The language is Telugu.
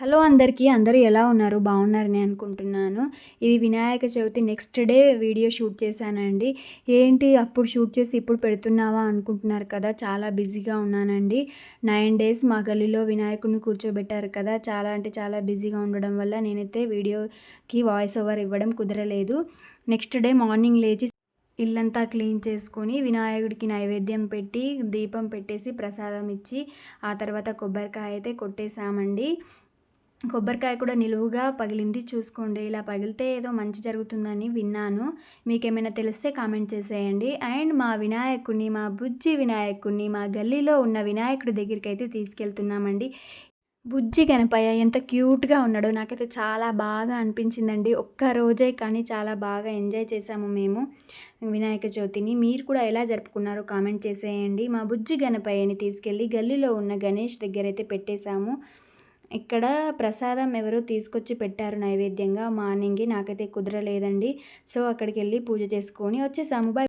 హలో అందరికీ అందరూ ఎలా ఉన్నారు? బాగున్నారని అనుకుంటున్నాను. ఇది Vinayaka Chavithi next day video shoot చేశానండి. ఏంటి అప్పుడు షూట్ చేసి ఇప్పుడు పెడుతున్నావా అనుకుంటున్నారు కదా చాలా బిజీగా ఉన్నానండి. నైన్ డేస్ మా గల్లీలో వినాయకుడిని కూర్చోబెట్టారు కదా చాలా అంటే చాలా బిజీగా ఉండడం వల్ల నేనైతే వీడియోకి వాయిస్ ఓవర్ ఇవ్వడం కుదరలేదు. నెక్స్ట్ డే మార్నింగ్ లేచి ఇల్లంతా క్లీన్ చేసుకొని వినాయకుడికి నైవేద్యం పెట్టి దీపం పెట్టేసి ప్రసాదం ఇచ్చి ఆ తర్వాత కొబ్బరికాయ అయితే కొట్టేశామండి. కొబ్బరికాయ కూడా నిలువుగా పగిలింది. చూసుకోండి ఇలా పగిలితే ఏదో మంచి జరుగుతుందని విన్నాను. మీకు ఏమైనా తెలిస్తే కామెంట్ చేసేయండి. అండ్ మా వినాయకుడిని మా బుజ్జి వినాయకుడిని మా గల్లీలో ఉన్న వినాయకుడి దగ్గరికి అయితే తీసుకెళ్తున్నామండి. బుజ్జి గణపయ్య ఎంత క్యూట్గా ఉన్నాడో నాకైతే చాలా బాగా అనిపించిందండి. ఒక్క రోజే కానీ చాలా బాగా ఎంజాయ్ చేసాము మేము. వినాయక చవితిని మీరు కూడా ఎలా జరుపుకున్నారో కామెంట్ చేసేయండి. మా బుజ్జి గణపయ్యని తీసుకెళ్ళి గల్లీలో ఉన్న గణేష్ దగ్గర అయితే పెట్టేశాము. ఇక్కడ ప్రసాదం ఎవరో తీసుకొచ్చి పెట్టారు నైవేద్యంగా. మార్నింగ్ నాకైతే కుదరలేదండి. సో అక్కడికి వెళ్ళి పూజ చేసుకొని వచ్చేసాము. బాయ్